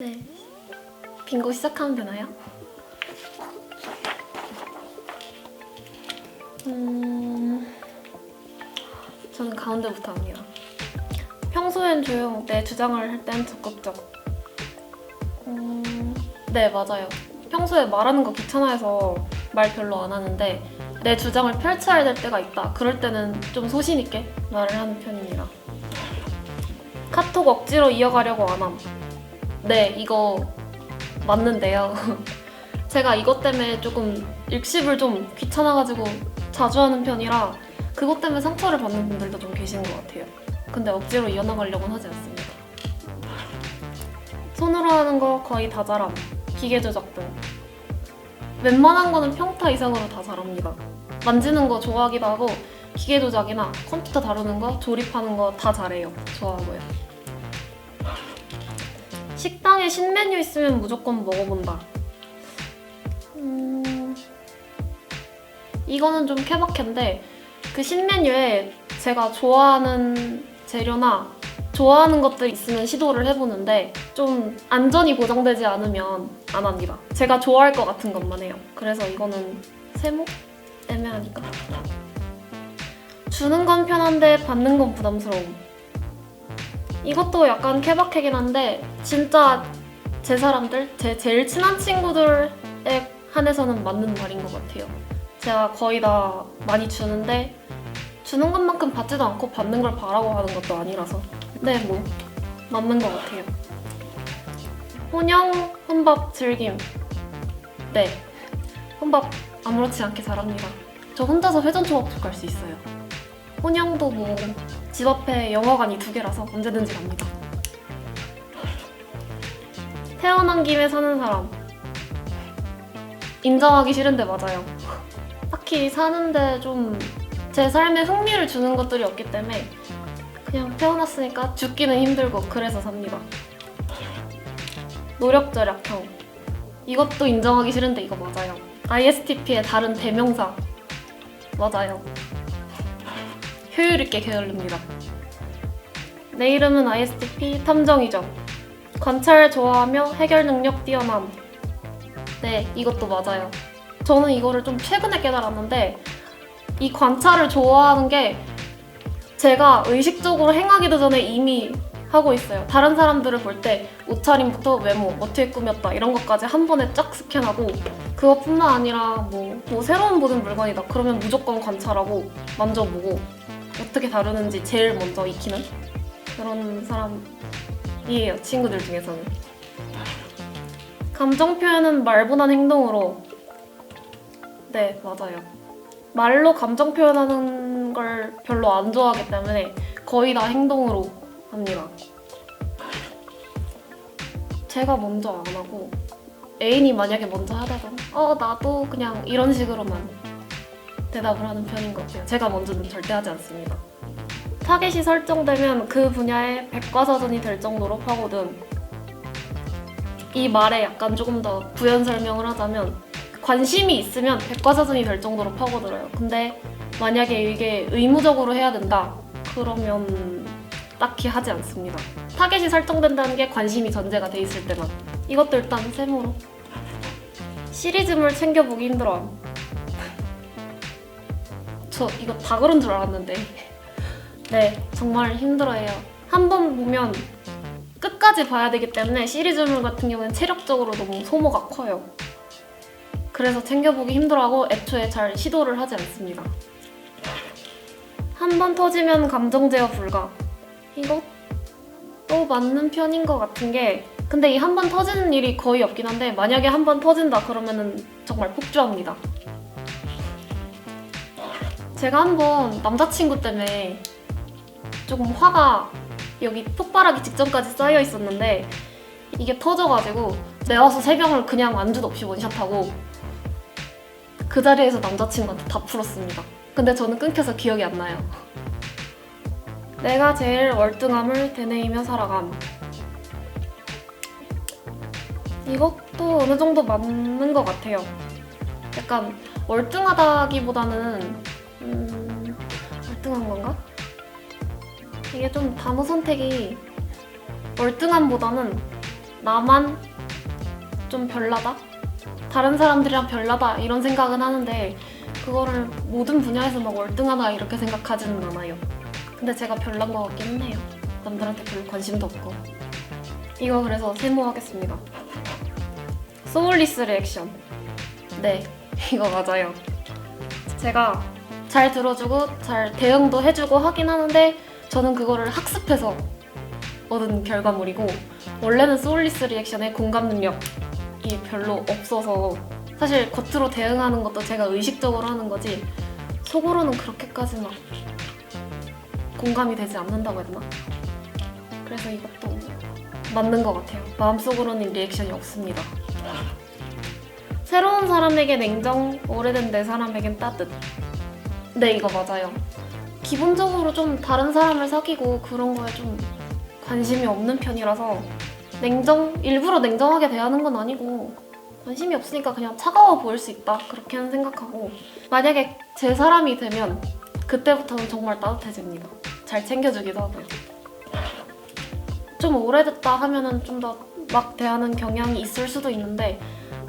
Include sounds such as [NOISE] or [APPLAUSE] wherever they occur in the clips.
네. 빙고 시작하면 되나요? 음, 저는 가운데부터 합니다. 평소엔 조용, 내 주장을 할 땐 적극적. 음, 네, 맞아요. 평소에 말하는 거 귀찮아해서 말 별로 안 하는데 내 주장을 펼쳐야 될 때가 있다. 그럴 때는 좀 소신 있게 말을 하는 편입니다. 카톡 억지로 이어가려고 안 함. 네, 이거 맞는데요. [LAUGHS] 제가 이것 때문에 조금 읽씹을 좀 귀찮아가지고 자주 하는 편이라 그것 때문에 상처를 받는 분들도 좀 계시는 것 같아요. 근데 억지로 이어나가려고는 하지 않습니다. 손으로 하는 거 거의 다 잘함. 기계 조작 등. 웬만한 거는 평타 이상으로 다 잘합니다. 만지는 거 좋아하기도 하고 기계 조작이나 컴퓨터 다루는 거, 조립하는 거 다 잘해요. 좋아하고요. 식당에 신메뉴 있으면 무조건 먹어본다. 음, 이거는 좀 케바케인데 그 신메뉴에 제가 좋아하는 재료나 좋아하는 것들 있으면 시도를 해보는데 좀 안전이 보장되지 않으면 안 합니다. 제가 좋아할 것 같은 것만 해요. 그래서 이거는 세모? 애매하니까. 주는 건 편한데 받는 건 부담스러움. 이것도 약간 케바케긴 한데 진짜 제 사람들, 제 제일 친한 친구들에 한해서는 맞는 말인 것 같아요. 제가 거의 다 많이 주는데 주는 것만큼 받지도 않고 받는 걸 바라고 하는 것도 아니라서 네, 뭐 맞는 것 같아요. 혼영 혼밥 즐김. 네, 혼밥 아무렇지 않게 잘합니다. 저 혼자서 회전 초밥집 갈 수 있어요. 혼영도 뭐 집 앞에 영화관이 두 개라서 언제든지 갑니다. 태어난 김에 사는 사람. 인정하기 싫은데 맞아요. 딱히 사는데 좀 제 삶에 흥미를 주는 것들이 없기 때문에 그냥 태어났으니까 죽기는 힘들고 그래서 삽니다. 노력 절약형. 이것도 인정하기 싫은데 이거 맞아요. ISTP의 다른 대명사. 맞아요. 효율 있게 게을릅니다. 내 이름은 ISTP 탐정이죠. 관찰 좋아하며 해결 능력 뛰어남. 네, 이것도 맞아요. 저는 이거를 좀 최근에 깨달았는데 이 관찰을 좋아하는 게 제가 의식적으로 행하기도 전에 이미 하고 있어요. 다른 사람들을 볼 때 옷차림부터 외모, 어떻게 꾸몄다 이런 것까지 한 번에 쫙 스캔하고 그것뿐만 아니라 뭐, 뭐 새로운 모든 물건이다 그러면 무조건 관찰하고 만져보고 어떻게 다루는지 제일 먼저 익히는 그런 사람이에요. 친구들 중에서는. 감정 표현은 말보다는 행동으로. 네, 맞아요. 말로 감정 표현하는 걸 별로 안 좋아하기 때문에 거의 다 행동으로 합니다. 제가 먼저 안 하고 애인이 만약에 먼저 하다가 어 나도 그냥 이런 식으로만 대답을 하는 편인 것 같아요. 제가 먼저는 절대 하지 않습니다. 타겟이 설정되면 그 분야의 백과사전이 될 정도로 파고든 이 말에 약간 조금 더 부연 설명을 하자면 관심이 있으면 백과사전이 될 정도로 파고들어요. 근데 만약에 이게 의무적으로 해야 된다 그러면 딱히 하지 않습니다. 타겟이 설정된다는 게 관심이 전제가 돼 있을 때만 이것도 일단 세모로 시리즈물 챙겨보기 힘들어. 저 이거 다 그런 줄 알았는데 네 정말 힘들어해요. 한 번 보면 끝까지 봐야 되기 때문에 시리즈물 같은 경우는 체력적으로 너무 소모가 커요. 그래서 챙겨보기 힘들어하고 애초에 잘 시도를 하지 않습니다. 한 번 터지면 감정 제어 불가. 이것도 맞는 편인 것 같은 게 근데 이 한 번 터지는 일이 거의 없긴 한데 만약에 한 번 터진다 그러면은 정말 폭주합니다. 제가 한번 남자친구 때문에 조금 화가 여기 폭발하기 직전까지 쌓여 있었는데 이게 터져가지고 내와서 세 병을 그냥 안주도 없이 원샷하고 그 자리에서 남자친구한테 다 풀었습니다. 근데 저는 끊겨서 기억이 안 나요. 내가 제일 월등함을 되뇌이며 살아감. 이것도 어느 정도 맞는 것 같아요. 약간 월등하다기보다는 음, 월등한 건가? 이게 좀 단어 선택이 월등함보다는 나만 좀 별나다? 다른 사람들이랑 별나다 이런 생각은 하는데 그거를 모든 분야에서 막 월등하다 이렇게 생각하지는 않아요. 근데 제가 별난 것 같기는 해요. 남들한테 별로 관심도 없고. 이거 그래서 세모하겠습니다. 소울리스 리액션. 네, [LAUGHS] 이거 맞아요. 제가 잘 들어주고 잘 대응도 해주고 하긴 하는데 저는 그거를 학습해서 얻은 결과물이고 원래는 소울리스 리액션의 공감 능력이 별로 없어서 사실 겉으로 대응하는 것도 제가 의식적으로 하는 거지 속으로는 그렇게까지 막 공감이 되지 않는다고 해야 되나? 그래서 이것도 맞는 것 같아요. 마음속으로는 리액션이 없습니다. 새로운 사람에게 냉정, 오래된 내 사람에겐 따뜻. 네, 이거 맞아요. 기본적으로 좀 다른 사람을 사귀고 그런 거에 좀 관심이 없는 편이라서 냉정, 일부러 냉정하게 대하는 건 아니고 관심이 없으니까 그냥 차가워 보일 수 있다. 그렇게는 생각하고 만약에 제 사람이 되면 그때부터는 정말 따뜻해집니다. 잘 챙겨주기도 하고요. 좀 오래됐다 하면은 좀 더 막 대하는 경향이 있을 수도 있는데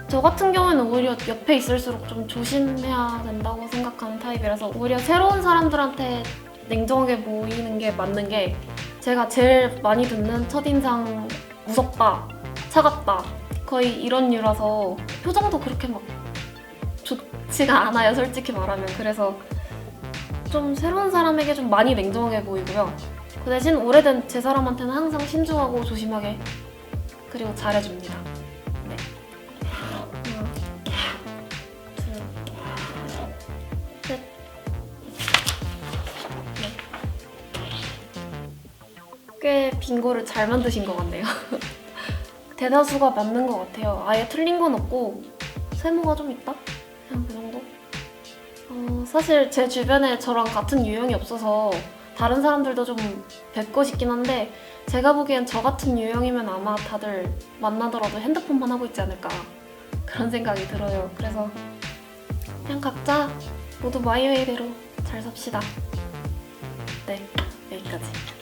저 같은 경우에는 오히려 옆에 있을수록 좀 조심해야 된다고 생각하는 타입이라서 오히려 새로운 사람들한테 냉정하게 보이는 게 맞는 게 제가 제일 많이 듣는 첫인상 무섭다, 차갑다 거의 이런 류라서 표정도 그렇게 막 좋지가 않아요 솔직히 말하면. 그래서 좀 새로운 사람에게 좀 많이 냉정하게 보이고요. 그 대신 오래된 제 사람한테는 항상 신중하고 조심하게 그리고 잘해줍니다 꽤 빙고를 잘 만드신 것 같네요. [LAUGHS] 대다수가 맞는 것 같아요. 아예 틀린 건 없고 세모가 좀 있다? 그냥 그 정도? 어, 사실 제 주변에 저랑 같은 유형이 없어서 다른 사람들도 좀 뵙고 싶긴 한데 제가 보기엔 저 같은 유형이면 아마 다들 만나더라도 핸드폰만 하고 있지 않을까 그런 생각이 들어요. 그래서 그냥 각자 모두 마이웨이대로 잘 삽시다. 네, 여기까지.